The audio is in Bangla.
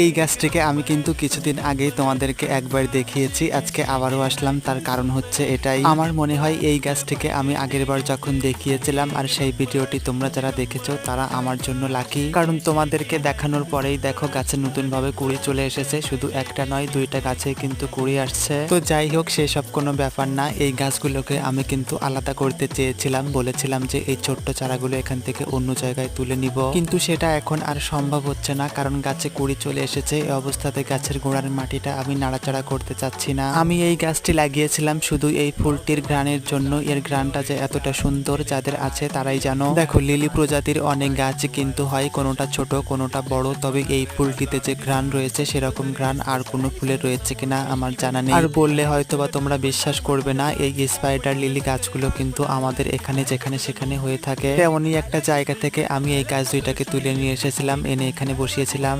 এই গাছটিকে আমি কিন্তু কিছুদিন আগেই তোমাদেরকে একবার দেখিয়েছি, আজকে আবারও আসলাম, তার কারণ হচ্ছে এটাই। আমার মনে হয় এই গাছটিকে আমি আগেরবার যখন দেখিয়েছিলাম, আর সেই ভিডিওটি তোমরা যারা দেখেছ, তারা আমার জন্য লাকি। কারণ তোমাদেরকে দেখানোর পরেই দেখো, গাছে নতুন ভাবে কুড়ি চলে এসেছে, শুধু একটা নয়, দুইটা গাছে কিন্তু কুড়ি আসছে। তো যাই হোক, সেসব কোনো ব্যাপার না, এই গাছগুলোকে আমি কিন্তু আলাদা করতে চেয়েছিলাম, বলেছিলাম যে এই ছোট্ট চারাগুলো এখান থেকে অন্য জায়গায় তুলে নিব। কিন্তু সেটা এখন আর সম্ভব হচ্ছে না, কারণ গাছে কুড়ি চলে এসেছে, এই অবস্থাতে গাছের গোড়ার মাটিটা আমি নাড়াচাড়া করতে চাচ্ছি না। আমি এই গাছটি লাগিয়েছিলাম শুধু এই ফুলটির গ্রানের জন্য। এর গ্রানটা যে এতটা সুন্দর যাদের আছে তারাই জানো। দেখো, লিলি প্রজাতির অনেক গাছ কিন্তু হয়, কোনোটা ছোট, কোনোটা বড়। তবে এই ফুলটিতে যে ঘ্রাণ রয়েছে, সেরকম ঘ্রাণ আর কোনো ফুলে রয়েছে কিনা আমার জানা নেই। আর বললে হয়তো বা তোমরা বিশ্বাস করবে না, এই স্পাইডার লিলি গাছগুলো কিন্তু আমাদের এখানে, যেখানে, সেখানে হয়ে থাকে। তেমনই একটা জায়গা থেকে আমি এই গাছ দুইটাকে তুলে নিয়ে এসেছিলাম, এনে এখানে বসিয়েছিলাম।